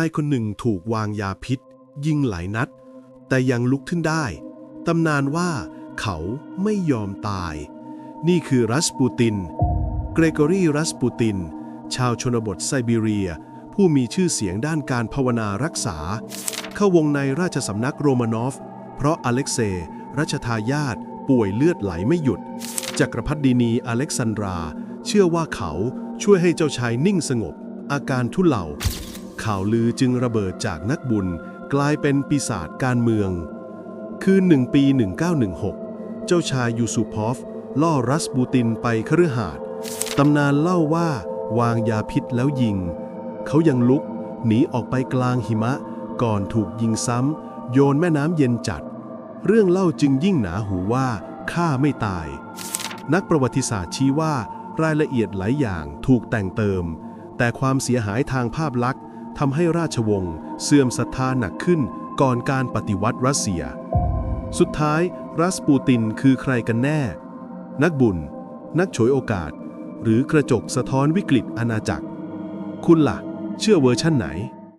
ายคนหนึ่งถูกวางยาพิษ ยิงหลายนัด แต่ยังลุกขึ้นได้ ตำนานว่าเขาไม่ยอมตาย นี่คือรัสปูติน เกรกอรีรัสปูติน ชาวชนบทไซบีเรีย ผู้มีชื่อเสียงด้านการภาวนารักษา เข้าวงในราชสำนักโรมานอฟ เพราะอเล็กเซย์รัชทายาทป่วยเลือดไหลไม่หยุด จักรพรรดินีอเล็กซานดรา เชื่อว่าเขาช่วยให้เจ้าชายนิ่งสงบ อาการทุเลา ข่าวลือจึงระเบิดจากนักบุญ กลายเป็นปีศาจการเมือง คืนหนึ่งปี 1916 เจ้าชายยูซูพอฟ ล่อรัสบูตินไปคฤหาสน์ตำนานเล่าว่าวางยาพิษแล้วยิง เขายังลุก หนีออกไปกลางหิมะ ก่อนถูกยิงซ้ำ โยนแม่น้ำเย็นจัด เรื่องเล่าจึงยิ่งหนาหูว่าฆ่าไม่ตาย นักประวัติศาสตร์ชี้ว่ารายละเอียดหลายอย่างถูกแต่งเติม แต่ความเสียหายทางภาพลักษณ์ ทำให้ราชวงศ์เสื่อมศรัทธาหนักขึ้นก่อนการปฏิวัติรัสเซีย สุดท้ายรัสปูตินคือใครกันแน่ นักบุญ นักฉวยโอกาส หรือกระจกสะท้อนวิกฤตอาณาจักร คุณล่ะ เชื่อเวอร์ชั่นไหน